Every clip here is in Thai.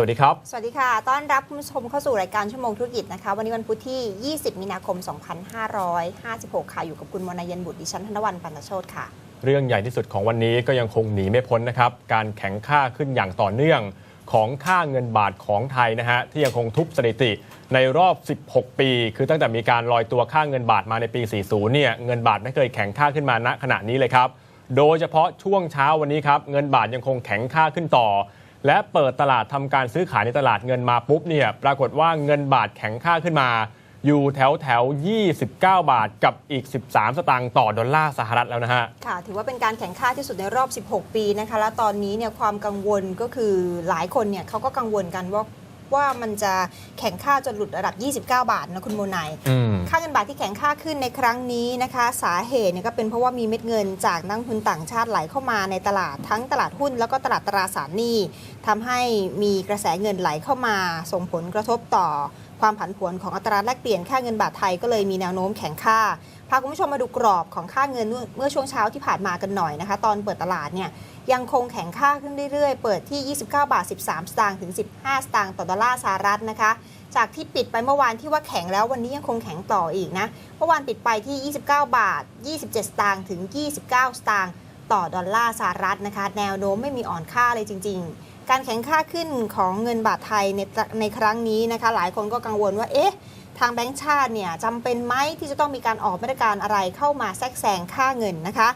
วัสดีครับ สวัสดีค่ะ ต้อนรับคุณผู้ชมเข้าสู่รายการชั่วโมงธุรกิจนะคะ วันนี้วันพุธที่ 20 มีนาคม 2556 ค่ะ อยู่กับคุณมนายเย็นบุตรดิฉันธนวันปันโชตค่ะ เรื่องใหญ่ที่สุดของวันนี้ก็ยังคงหนีไม่พ้นนะครับ การแข็งค่าขึ้นอย่างต่อเนื่องของค่าเงินบาทของไทยนะฮะที่ยังคงทุบสถิติในรอบ 16 ปี คือตั้งแต่มีการลอยตัวค่าเงินบาทมาในปี 40 เนี่ยเงินบาทไม่เคยแข็งค่าขึ้นมาณขณะนี้เลยครับ โดยเฉพาะช่วงเช้าวันนี้ครับเงินบาทยังคงแข็งค่าขึ้นต่อ และเปิดตลาดทำการซื้อขายในตลาดเงินมาปุ๊บเนี่ยปรากฏว่าเงินบาทแข็งค่าขึ้นมา อยู่แถวแถว 29 บาทกับอีก 13 สตางค์ต่อดอลลาร์สหรัฐแล้วนะฮะ ค่ะ ถือว่าเป็นการแข่งค่าที่สุดในรอบ 16 ปีนะคะ และตอนนี้เนี่ยความกังวลก็คือหลายคนเนี่ยเขาก็กังวลกันว่า ว่ามันจะแข่งค่าจนหลุดระดับ 29 บาทนะคุณโมนายอืมค่าเงินบาทที่แข็งค่าขึ้นในครั้งนี้นะคะ สาเหตุเนี่ยก็เป็นเพราะว่ามีเม็ดเงินจากนักลงทุนต่างชาติไหลเข้ามาในตลาดทั้งตลาดหุ้น แล้วก็ตลาดตราสารหนี้ทำให้มีกระแสเงินไหลเข้ามา ส่งผลกระทบต่อความผันผวนของอัตราแลกเปลี่ยนค่าเงินบาทไทยก็เลยมีแนวโน้มแข็งค่าพาคุณผู้ชมมาดูกรอบของค่าเงินเมื่อเมื่อช่วงเช้าที่ผ่านมากันหน่อยนะคะ ตอนเปิดตลาดเนี่ย ยังคงแข็งค่าขึ้นเรื่อยๆ เปิดที่ 29 บาท 13 สตางค์ถึง 15 สตางค์ต่อดอลลาร์สหรัฐนะคะ จากที่ปิดไปเมื่อวานที่ว่าแข็งแล้ววันนี้ยังคงแข็งต่ออีกนะ เมื่อวานปิดไปที่ 29 บาท 27 สตางค์ถึง 29 สตางค์ต่อดอลลาร์สหรัฐนะคะ แนวโน้มไม่มีอ่อนค่าเลยจริง ๆ การแข็งค่าขึ้นของเงินบาทไทยในในครั้งนี้นะคะ หลายคนก็กังวลว่าเอ๊ะทางแบงก์ชาติเนี่ยจำเป็นไหมที่จะต้องมีการออกมาตรการอะไรเข้ามาแทรกแซงค่าเงินนะคะ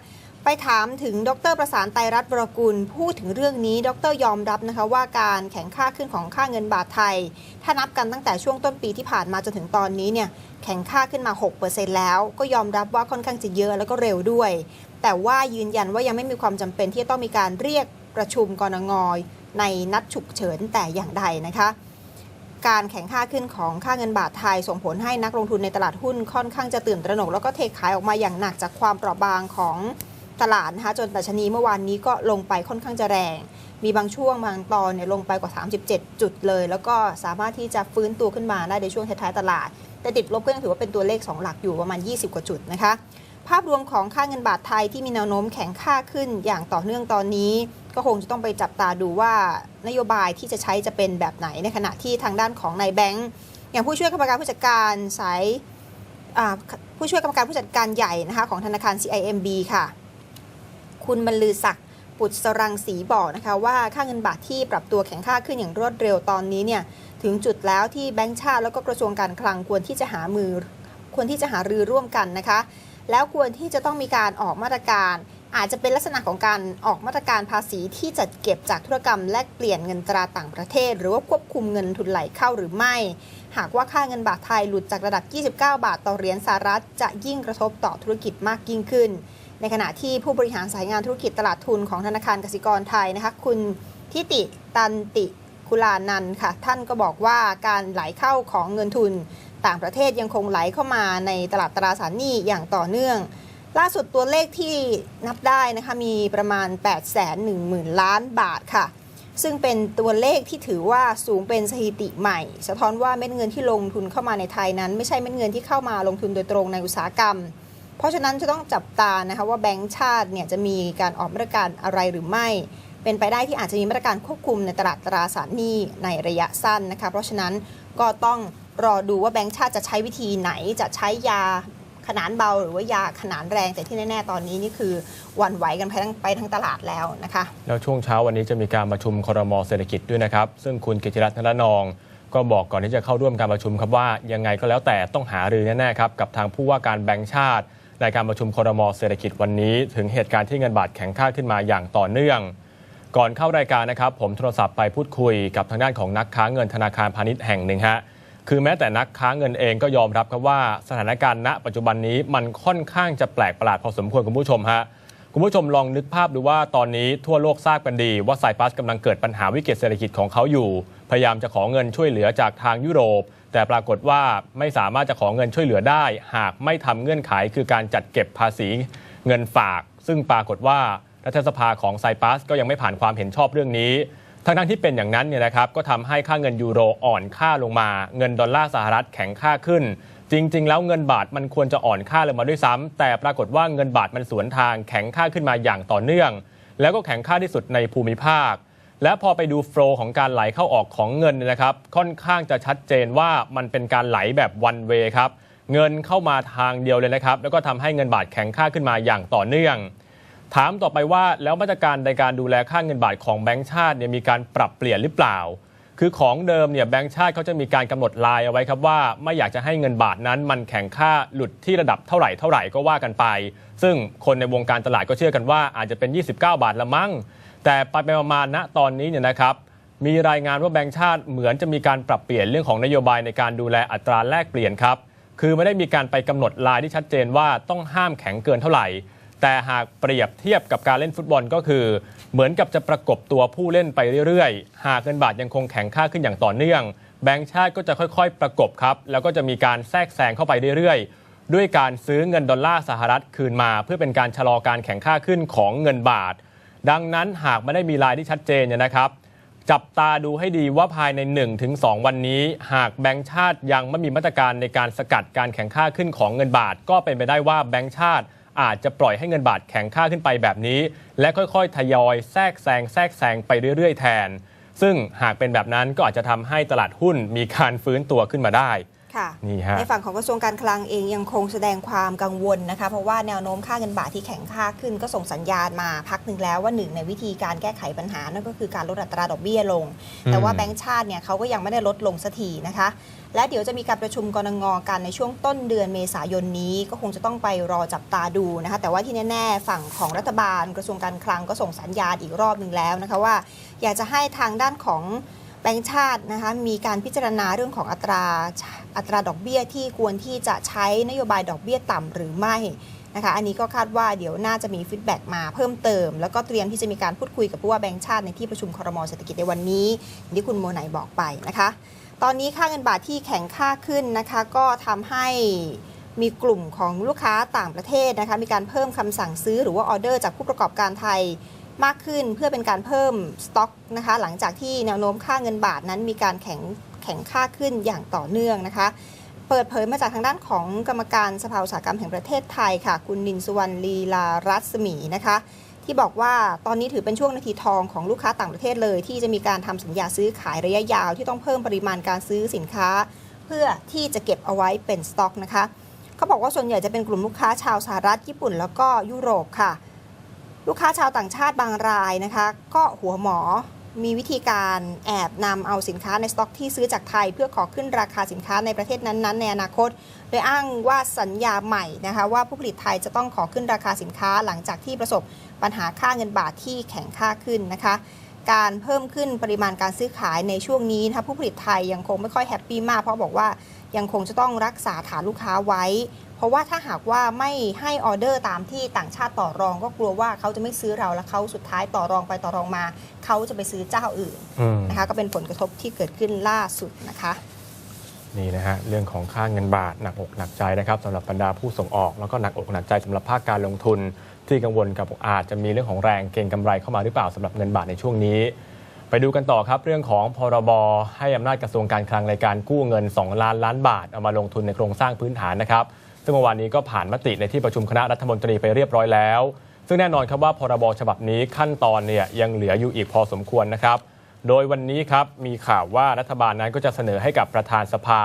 ไปถามถึงดรประสานไตรัตน์บรกุลพูดถึงเรื่องนี้ ดรยอมรับนะคะว่าการแข็งค่าขึ้นของค่าเงินบาทไทย ถ้านับกันตั้งแต่ช่วงต้นปีที่ผ่านมาจนถึงตอนนี้เนี่ยแข็งค่าขึ้นมา 6%แล้ว ก็ยอมรับว่าค่อนข้างจะเยอะแล้วก็เร็วด้วย แต่ว่ายืนยันว่ายังไม่มีความจำเป็นที่จะต้องมีการเรียกประชุมกรงงในนัดฉุกเฉินแต่อย่างใดนะคะการแข่งค่าขึ้นของค่าเงินบาทไทย ส่งผลให้นักลงทุนในตลาดหุ้นค่อนข้างจะตื่นตระหนก แล้วก็เทขายออกมาอย่างหนักจากความเปราะบางของ ตลาดนะคะจนดัชนีเมื่อวานนี้ก็ลงไปค่อนข้างจะแรง มีบางช่วงบางตอนเนี่ยลงไปกว่า 37 จุดเลย แล้วก็สามารถที่จะฟื้นตัวขึ้นมาได้ในช่วงท้ายๆตลาด แต่ติดลบก็ยังถือว่าเป็นตัวเลข 2 หลักอยู่ประมาณ 20 กว่าจุดนะคะ ภาพรวมของค่าเงินบาทไทยที่มีแนวโน้มแข็งค่าขึ้นอย่างต่อเนื่องตอนนี้ ก็คงจะต้องไปจับตาดูว่านโยบายที่จะใช้จะเป็นแบบไหนในขณะที่ทางด้านของนายแบงก์อย่างผู้ช่วยกรรมการผู้จัดการสายผู้ช่วยกรรมการผู้จัดการใหญ่นะคะของธนาคาร CIMB ค่ะ คุณบรรลือศักดิ์ปุตสรังสีบอกนะคะว่าค่าเงินบาทที่ปรับตัวแข็งค่าขึ้นอย่างรวดเร็วตอนนี้เนี่ยถึงจุดแล้วที่แบงก์ชาติแล้วก็กระทรวงการคลังควรที่จะหามือควรที่จะหารือร่วมกันนะคะ แล้วควรที่จะต้องมีการออกมาตรการ อาจจะเป็นลักษณะของการออกมาตรการภาษีที่จัดเก็บจากธุรกรรมแลกเปลี่ยนเงินตราต่างประเทศ หรือว่าควบคุมเงินทุนไหลเข้าหรือไม่ หากว่าค่าเงินบาทไทยหลุดจากระดับ 29 บาทต่อเหรียญสหรัฐ จะยิ่งกระทบต่อธุรกิจมากยิ่งขึ้น ในขณะที่ผู้บริหารสายงานธุรกิจตลาดทุนของธนาคารกสิกรไทยนะคะคุณทิติตันติคุลานันค่ะ ท่านก็บอกว่าการไหลเข้าของเงินทุนต่างประเทศยังคงไหลเข้ามาในตลาดตราสารหนี้อย่างต่อเนื่อง ล่าสุดตัวเลขที่นับได้นะคะมีประมาณ 8 1 0 0 0 0 ล้านบาทค่ะ ซึ่งเป็นตัวเลขที่ถือว่าสูงเป็นสถิติใหม่ สะท้อนว่าเม็ดเงินที่ลงทุนเข้ามาในไทยนั้น ไม่ใช่เม็ดเงินที่เข้ามาลงทุนโดยตรงในอุตสาหกรรม เพราะฉะนั้นจะต้องจับตานะคะว่าแบงก์ชาติเนี่ยจะมีการออกมาตรการอะไรหรือไม่ เป็นไปได้ที่อาจจะมีมาตรการควบคุมในตลาดตราสารหนี้ในระยะสั้นนะคะเพราะฉะนั้นก็ต้องรอดูว่าแบงก์ชาติจะใช้วิธีไหนจะใช้ยาขนานเบาหรือว่ายาขนานแรงแต่ที่แน่ ๆ ตอนนี้นี่คือหวั่นไหวกันไปทั้งไปทั้งตลาดแล้วนะคะ แล้วช่วงเช้าวันนี้จะมีการประชุมครมเศรษฐกิจด้วยนะครับ ซึ่งคุณกิติรัตน์ธนนอง ก็บอกก่อนที่จะเข้าร่วมการประชุมครับว่ายังไงก็แล้วแต่ต้องหารือแน่ๆครับกับทางผู้ว่าการแบงก์ชาติ ในการประชุมครมเศรษฐกิจวันนี้ ถึงเหตุการณ์ที่เงินบาทแข็งค่าขึ้นมาอย่างต่อเนื่อง ก่อนเข้ารายการนะครับ ผมโทรศัพท์ไปพูดคุยกับทางด้านของนักค้าเงินธนาคารพาณิชย์แห่งหนึ่งฮะคือแม้แต่นักค้าเงินเองก็ยอมรับครับว่าสถานการณ์ณ ปัจจุบันนี้มันค่อนข้างจะแปลกประหลาดพอสมควรคุณผู้ชมฮะคุณผู้ชมลองนึกภาพดูว่าตอนนี้ทั่วโลกทราบกันดี ว่าไซปัสกำลังเกิดปัญหาวิกฤตเศรษฐกิจของเขาอยู่ พยายามจะขอเงินช่วยเหลือจากทางยุโรป แต่ปรากฏว่าไม่สามารถจะขอเงินช่วยเหลือได้ หากไม่ทำเงื่อนไขคือการจัดเก็บภาษีเงินฝาก ซึ่งปรากฏว่ารัฐสภาของไซปัสก็ยังไม่ผ่านความเห็นชอบเรื่องนี้ทั้งๆที่เป็นอย่างนั้นเนี่ยนะครับก็ทำให้ค่าเงินยูโรอ่อนค่าลงมา เงินดอลลาร์สหรัฐแข็งค่าขึ้น จริง ๆ แล้วเงินบาทมันควรจะอ่อนค่าลงมาด้วยซ้ำแต่ปรากฏว่าเงินบาทมันสวนทางแข็งค่าขึ้นมาอย่างต่อเนื่อง แล้วก็แข็งค่าที่สุดในภูมิภาค และพอไปดูโฟลของการไหลเข้าออกของเงินเนยนะครับ ค่อนข้างจะชัดเจนว่ามันเป็นการไหลแบบวันเวครับ เงินเข้ามาทางเดียวเลยนะครับ แล้วก็ทำให้เงินบาทแข็งค่าขึ้นมาอย่างต่อเนื่อง ถามต่อไปว่าแล้วมาตรการในการดูแลค่าเงินบาทของแบงก์ชาติเนี่ยมีการปรับเปลี่ยนหรือเปล่า คือของเดิมเนี่ยแบงก์ชาติเขาจะมีการกำหนดลายเอาไว้ครับว่าไม่อยากจะให้เงินบาทนั้น มันแข็งค่าหลุดที่ระดับเท่าไหร่เท่าไหร่ก็ว่ากันไป ซึ่งคนในวงการตลาดก็เชื่อกันว่าอาจจะเป็น 29 บาทละมั้ง แต่ไปไปมาณตอนนี้เนี่ยนะครับมีรายงานว่าแบงก์ชาติเหมือนจะมีการปรับเปลี่ยนเรื่องของนโยบายในการดูแลอัตราแลกเปลี่ยนครับคือไม่ได้มีการไปกำหนดลายที่ชัดเจนว่าต้องห้ามแข็งเกินเท่าไหร่ แต่หากเปรียบเทียบกับการเล่นฟุตบอลก็คือ เหมือนกับจะประกบตัวผู้เล่นไปเรื่อยๆ หากเงินบาทยังคงแข็งค่าขึ้นอย่างต่อเนื่อง แบงก์ชาติก็จะค่อยๆ ประกบครับ แล้วก็จะมีการแทรกแซงเข้าไปเรื่อยๆ ด้วยการซื้อเงินดอลลาร์สหรัฐคืนมา เพื่อเป็นการชะลอการแข็งค่าขึ้นของเงินบาท ดังนั้นหากไม่ได้มีลายที่ชัดเจนเนี่ยนะครับ จับตาดูให้ดีว่าภายใน 1-2 วันนี้ หากแบงก์ชาติยังไม่มีมาตรการในการสกัดการแข่งค่าขึ้นของเงินบาท ก็เป็นไปได้ว่าแบงก์ชาติ อาจจะปล่อยให้เงินบาทแข็งค่าขึ้นไปแบบนี้ และค่อยๆ ทยอยแทรกแซงแทรกแซงไปเรื่อยๆ แทน ซึ่งหากเป็นแบบนั้นก็อาจจะทำให้ตลาดหุ้นมีการฟื้นตัวขึ้นมาได้ ค่ะนี่ฮะในฝั่งของกระทรวงการคลังเองยังคงแสดงความกังวลนะคะ เพราะว่าแนวโน้มค่าเงินบาทที่แข็งค่าขึ้นก็ส่งสัญญาณมาพักหนึ่งแล้วว่าหนึ่งในวิธีการแก้ไขปัญหานั่นก็คือการลดอัตราดอกเบี้ยลง แต่ว่าแบงก์ชาติเนี่ยเขาก็ยังไม่ได้ลดลงสักทีนะคะและเดี๋ยวจะมีการประชุมกรงงกันในช่วงต้นเดือนเมษายนนี้ก็คงจะต้องไปรอจับตาดูนะคะ แต่ว่าที่แน่ๆ ฝั่งของรัฐบาลกระทรวงการคลังก็ส่งสัญญาณอีกรอบหนึ่งแล้วนะคะว่า อยากจะให้ทางด้านของแบงก์ชาตินะคะมีการพิจารณาเรื่องของอัตรา อัตราดอกเบี้ยที่ควรที่จะใช้นโยบายดอกเบี้ยต่ำหรือไม่นะคะ อันนี้ก็คาดว่าเดี๋ยวน่าจะมีฟีดแบ็กมาเพิ่มเติม แล้วก็เตรียมที่จะมีการพูดคุยกับผู้ว่าแบงก์ชาติในที่ประชุมครมเศรษฐกิจในวันนี้อย่างที่คุณโมไนบอกไปนะคะ ตอนนี้ค่าเงินบาทที่แข็งค่าขึ้นนะคะ ก็ทำให้มีกลุ่มของลูกค้าต่างประเทศนะคะมีการเพิ่มคำสั่งซื้อหรือว่าออเดอร์จากผู้ประกอบการไทยมากขึ้นเพื่อเป็นการเพิ่มสต็อกนะคะหลังจากที่แนวโน้มค่าเงินบาทนั้นมีการแข็ง แข็งค่าขึ้นอย่างต่อเนื่องนะคะ เปิดเผยมาจากทางด้านของกรรมการสภาอุตสาหกรรมแห่งประเทศไทยค่ะ คุณนินสุวรรณลีลารัศมีนะคะที่บอกว่าตอนนี้ถือเป็นช่วงนาทีทองของลูกค้าต่างประเทศเลย ที่จะมีการทำสัญญาซื้อขายระยะยาว ที่ต้องเพิ่มปริมาณการซื้อสินค้า เพื่อที่จะเก็บเอาไว้เป็นสต็อกนะคะเขาบอกว่าส่วนใหญ่จะเป็นกลุ่มลูกค้าชาวสหรัฐญี่ปุ่น แล้วก็ยุโรปค่ะ ลูกค้าชาวต่างชาติบางรายนะคะ ก็หัวหมอ มีวิธีการแอบนำเอาสินค้าในสต็อกที่ซื้อจากไทย เพื่อขอขึ้นราคาสินค้าในประเทศนั้นๆ ในอนาคต โดยอ้างว่าสัญญาใหม่นะคะว่าผู้ผลิตไทยจะต้องขอขึ้นราคาสินค้าหลังจากที่ประสบปัญหาค่าเงินบาทที่แข็งค่าขึ้นนะคะการเพิ่มขึ้นปริมาณการซื้อขายในช่วงนี้นะคะผู้ผลิตไทยยังคงไม่ค่อยแฮปปี้มากเพราะบอกว่ายังคงจะต้องรักษาฐานลูกค้าไว้ เพราะว่าถ้าหากว่าไม่ให้ออเดอร์ตามที่ต่างชาติต่อรอง ก็กลัวว่าเขาจะไม่ซื้อเราแล้วเขาสุดท้ายต่อรองไปต่อรองมา เขาจะไปซื้อเจ้าอื่นอืมนะคะก็เป็นผลกระทบที่เกิดขึ้นล่าสุดนะคะนี่นะฮะเรื่องของค่าเงินบาทหนักอกหนักใจนะครับสำหรับบรรดาผู้ส่งออก แล้วก็หนักอกหนักใจสำหรับภาคการลงทุน ที่กังวลกับอาจจะมีเรื่องของแรงเก็งกำไรเข้ามาหรือเปล่าสำหรับเงินบาทในช่วงนี้ ไปดูกันต่อครับเรื่องของพรบให้อำนาจกระทรวงการคลังในการกู้เงิน 2 ล้านล้านบาทเอามาลงทุนในโครงสร้างพื้นฐานนะครับ ซึ่งเมื่อวานนี้ก็ผ่านมติในที่ประชุมคณะรัฐมนตรีไปเรียบร้อยแล้ว ซึ่งแน่นอนครับว่าพรบฉบับนี้ขั้นตอนเนี่ยยังเหลืออยู่อีกพอสมควรนะครับ โดยวันนี้ครับมีข่าวว่ารัฐบาลนั้นก็จะเสนอให้กับประธานสภา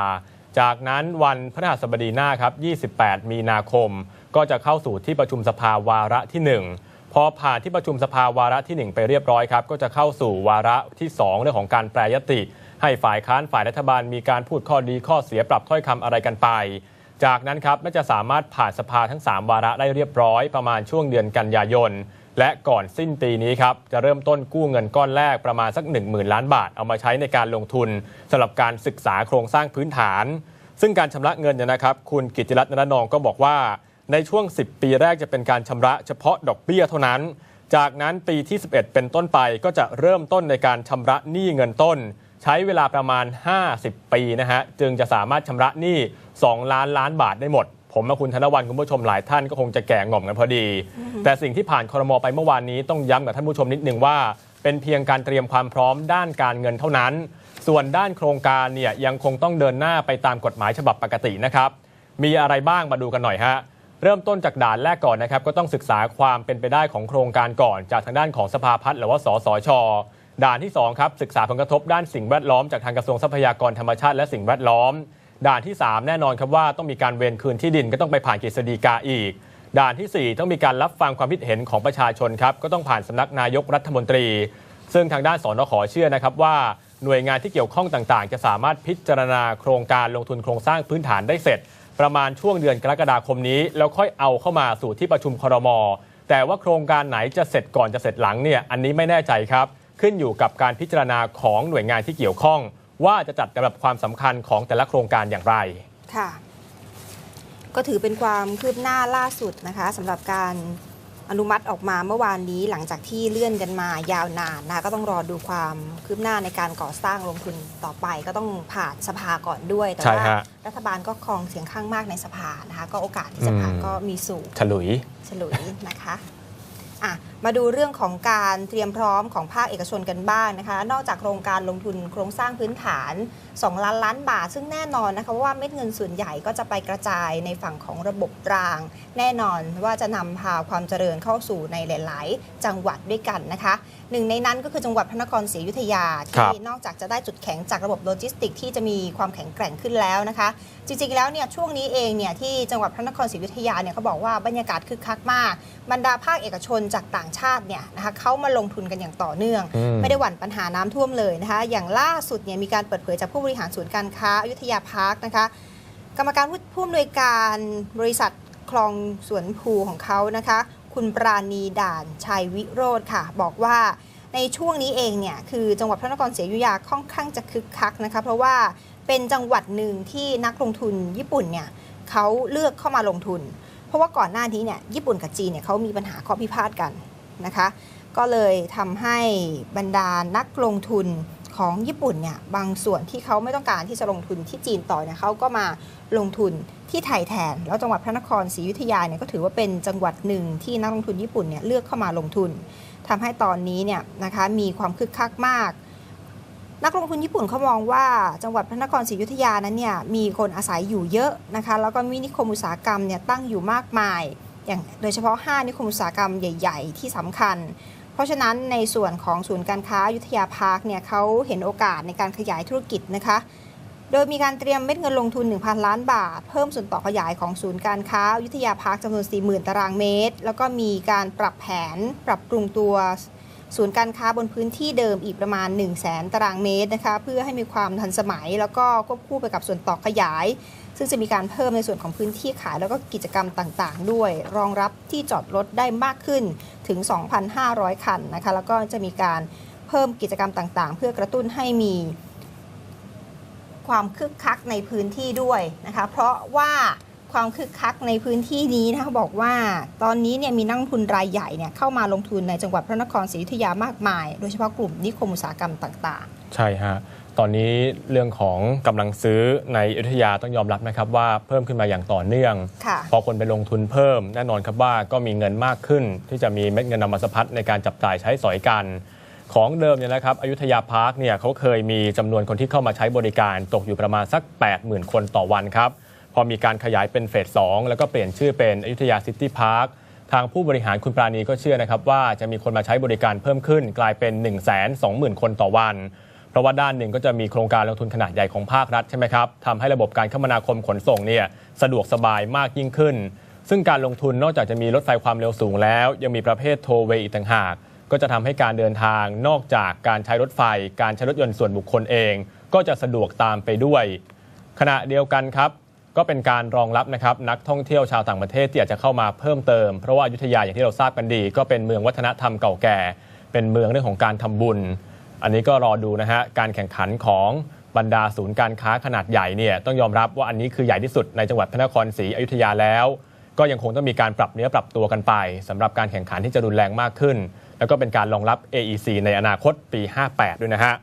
จากนั้นวันพฤหัสบดีหน้าครับ 28 มีนาคม ก็จะเข้าสู่ที่ประชุมสภาวาระที่ 1พอผ่านที่ประชุมสภาวาระที่ 1 ไปเรียบร้อยครับ ก็จะเข้าสู่วาระที่ 2 เรื่องของการแปรยติ ให้ฝ่ายค้านฝ่ายรัฐบาลมีการพูดข้อดีข้อเสียปรับถ้อยคำอะไรกันไป จากนั้นครับน่าจะสามารถผ่านสภาทั้ง 3 วาระได้เรียบร้อย ประมาณช่วงเดือนกันยายน และก่อนสิ้นปีนี้ครับ จะเริ่มต้นกู้เงินก้อนแรกประมาณสัก 1 0,000 ล้านบาท เอามาใช้ในการลงทุนสำหรับการศึกษาโครงสร้างพื้นฐาน ซึ่งการชำระเงินเนี่ยนะครับ คุณกิติรัตน์นรนองก็บอกว่า ในช่วง 10 ปีแรกจะเป็นการชำระเฉพาะดอกเบี้ยเท่านั้น จากนั้นปีที่ 11 เป็นต้นไปก็จะเริ่มต้นในการชำระหนี้เงินต้น ใช้เวลาประมาณ 50 ปีนะฮะจึงจะสามารถชำระหนี้ 2 ล้านล้านบาทได้หมด ผมและคุณธนวัลคุณผู้ชมหลายท่านก็คงจะแก่ง่อมกันพอดี แต่สิ่งที่ผ่านครมไปเมื่อวานนี้ต้องย้ำกับท่านผู้ชมนิดนึงว่า เป็นเพียงการเตรียมความพร้อมด้านการเงินเท่านั้น ส่วนด้านโครงการเนี่ยยังคงต้องเดินหน้าไปตามกฎหมายฉบับปกตินะครับมีอะไรบ้างมาดูกันหน่อยฮะเริ่มต้นจากด่านแรกก่อนนะครับก็ต้องศึกษาความเป็นไปได้ของโครงการก่อน จากทางด้านของสภาพัฒน์หรือว่าสสชด่านที่2ครับศึกษาผลกระทบด้านสิ่งแวดล้อมจากทางกระทรวงทรัพยากรธรรมชาติและสิ่งแวดล้อม ด่านที่ 3 แน่นอนครับว่าต้องมีการเวนคืนที่ดินก็ต้องไปผ่านกฤษฎีกาอีก ด่านทีสี่4 ต้องมีการรับฟังความคิดเห็นของประชาชนครับก็ต้องผ่านสำนักนายกรัฐมนตรี ซึ่งทางด้านสนขเชื่อนะครับว่าหน่วยงานที่เกี่ยวข้องต่างๆ จะสามารถพิจารณาโครงการลงทุนโครงสร้างพื้นฐานได้เสร็จ ประมาณช่วงเดือนกรกฎาคมนี้ แล้วค่อยเอาเข้ามาสู่ที่ประชุมครม แต่ว่าโครงการไหนจะเสร็จก่อนจะเสร็จหลังเนี่ยอันนี้ไม่แน่ใจครับ ขึ้นอยู่กับการพิจารณาของหน่วยงานที่เกี่ยวข้อง ว่าจะจัดลำดับความสำคัญของแต่ละโครงการอย่างไร ค่ะ ก็ถือเป็นความคืบหน้าล่าสุดนะคะสำหรับการอนุมัติออกมาเมื่อวานนี้หลังจากที่เลื่อนกันมายาวนานนะคะก็ต้องรอดูความคืบหน้าในการก่อสร้างลงทุนต่อไป ก็ต้องผ่านสภาก่อนด้วย แต่ใช่ว่าฮะรัฐบาลก็ครองเสียงข้างมากในสภานะคะ ก็โอกาสที่จะผ่านอืมก็มีสูงฉลุยฉลุยนะคะอะ มาดูเรื่องของการเตรียมพร้อมของภาคเอกชนกันบ้างนะคะ นอกจากโครงการลงทุนโครงสร้างพื้นฐาน 2 ล้านล้านบาท ซึ่งแน่นอนนะคะว่าเม็ดเงินส่วนใหญ่ก็จะไปกระจายในฝั่งของระบบราง แน่นอนว่าจะนำพาความเจริญเข้าสู่ในหลาย ๆ จังหวัดด้วยกันนะคะหนึ่งในนั้นก็คือจังหวัดพระนครศรีอยุธยาครัที่บนอกจากจะได้จุดแข็งจากระบบโลจิสติก ที่จะมีความแข็งแกร่งขึ้นแล้วนะคะ จริง ๆ แล้วเนี่ยช่วงนี้เองเนี่ยที่จังหวัดพระนครศรีอยุธยาเนี่ยเขาบอกว่าบรรยากาศคึกคักมากบรรดาภาคเอกชนจากต่างชาติเนี่ยนะคะเขามาลงทุนกันอย่างต่อเนื่องอืมไม่ได้หวั่นปัญหาน้ำท่วมเลยนะคะอย่างล่าสุดเนี่ยมีการเปิดเผยจากผู้บริหารศูนย์การค้าอยุธยาพาร์คนะคะกรรมการผู้ผู้อำนวยการบริษัทคลองสวนภูของเขานะคะ คุณปราณีด่านชัยวิโรธค่ะ บอกว่าในช่วงนี้เองเนี่ยคือจังหวัดพระนครศรีอยุธยาค่อนข้างจะคึกคักนะคะเพราะว่าเป็นจังหวัดหนึ่งที่นักลงทุนญี่ปุ่นเนี่ยเขาเลือกเข้ามาลงทุน เพราะว่าก่อนหน้านี้เนี่ยญี่ปุ่นกับจีนเนี่ยเขามีปัญหาข้อพิพาทกัน นะคะ ก็เลยทำให้บรรดานักลงทุนของญี่ปุ่นเนี่ยบางส่วนที่เขาไม่ต้องการที่จะลงทุนที่จีนต่อเนี่ยเขาก็มาลงทุนที่ไทยแทน แล้วจังหวัดพระนครศรีอยุธยาเนี่ยก็ถือว่าเป็นจังหวัดหนึ่งที่นักลงทุนญี่ปุ่นเนี่ยเลือกเข้ามาลงทุนทำให้ตอนนี้เนี่ยนะคะมีความคึกคักมาก นักลงทุนญี่ปุ่นเขามองว่าจังหวัดพระนครศรีอยุธยานั้นเนี่ยมีคนอาศัยอยู่เยอะนะคะแล้วก็มีนิคมอุตสาหกรรมเนี่ยตั้งอยู่มากมาย อย่างโดยเฉพาะ 5 นิคมอุตสาหกรรมใหญ่ ๆ ที่สำคัญ เพราะฉะนั้นในส่วนของศูนย์การค้ายุทธยาพาร์คเนี่ยเขาเห็นโอกาสในการขยายธุรกิจนะคะ โดยมีการเตรียมเม็ดเงินลงทุน 1,000 ล้านบาท เพิ่มส่วนต่อขยายของศูนย์การค้ายุทธยาพาร์คจำนวน 40,000 ตารางเมตร แล้วก็มีการปรับแผนปรับปรุงตัวศูนย์การค้าบนพื้นที่เดิมอีกประมาณ 1 0 0 0 0แตารางเมตรนะคะ เพื่อให้มีความทันสมัย แล้วก็ควบคู่ไปกับส่วนต่อขยาย ซึ่งจะมีการเพิ่มในส่วนของพื้นที่ขายแล้วก็กิจกรรมต่างๆ ด้วย รองรับที่จอดรถได้มากขึ้นถึง 2,500 คันนะคะแล้วก็จะมีการเพิ่มกิจกรรมต่างๆ เพื่อกระตุ้นให้มีความคึกคักในพื้นที่ด้วยนะคะเพราะว่าความคึกคักในพื้นที่นี้นะคะบอกว่าตอนนี้เนี่ยมีนักทุนรายใหญ่เนี่ยเข้ามาลงทุนในจังหวัดพระนครศรีอยุธยามากมาย โดยเฉพาะกลุ่มนิคมอุตสาหกรรมต่าง ๆ ใช่ฮะ ตอนนี้เรื่องของกำลังซื้อในอยุธยาต้องยอมรับนะครับว่าเพิ่มขึ้นมาอย่างต่อเนื่องๆค่ะพอคนไปลงทุนเพิ่มแน่นอนครับว่าก็มีเงินมากขึ้น ที่จะมีเม็ดเงินนำมาสะพัดในการจับจ่ายใช้สอยกัน ของเดิมเนี่ยนะครับอยุธยาพาร์คเนี่ยเขาเคยมีจำนวนคนที่เข้ามาใช้บริการตกอยู่ประมาณสัก 80,000 คนต่อวันครับพอมีการขยายเป็นเฟส2แล้วก็เปลี่ยนชื่อเป็นอยุธยาซิตี้พาร์คทางผู้บริหารคุณปราณีก็เชื่อนะครับว่าจะมีคนมาใช้บริการเพิ่มขึ้น กลายเป็น 1 2 0 0 0 0 คนต่อวัน เพราะว่าด้านหนึ่งก็จะมีโครงการลงทุนขนาดใหญ่ของภาครัฐใช่ไหมครับทำให้ระบบการคมนาคมขนส่งเนี่ยสะดวกสบายมากยิ่งขึ้น ซึ่งการลงทุนนอกจากจะมีรถไฟความเร็วสูงแล้ว ยังมีประเภทโทเวย์อีกต่างหาก ก็จะทำให้การเดินทางนอกจากการใช้รถไฟ การใช้รถยนต์ส่วนบุคคลเอง ก็จะสะดวกตามไปด้วย ขณะเดียวกันครับก็เป็นการรองรับนะครับนักท่องเที่ยวชาวต่างประเทศที่อาจจะเข้ามาเพิ่มเติม เพราะว่าอยุธยาอย่างที่เราทราบกันดี ก็เป็นเมืองวัฒนธรรมเก่าแก่ เป็นเมืองเรื่องของการทำบุญ อันนี้ก็รอดูนะฮะการแข่งขันของบรรดาศูนย์การค้าขนาดใหญ่เนี่ยต้องยอมรับว่าอันนี้คือใหญ่ที่สุดในจังหวัดพระนครศรีอยุธยาแล้ว ก็ยังคงต้องมีการปรับเนื้อปรับตัวกันไปสำหรับการแข่งขันที่จะรุนแรงมากขึ้น แล้วก็เป็นการรองรับ AEC ในอนาคตปี 58 ด้วยนะฮะ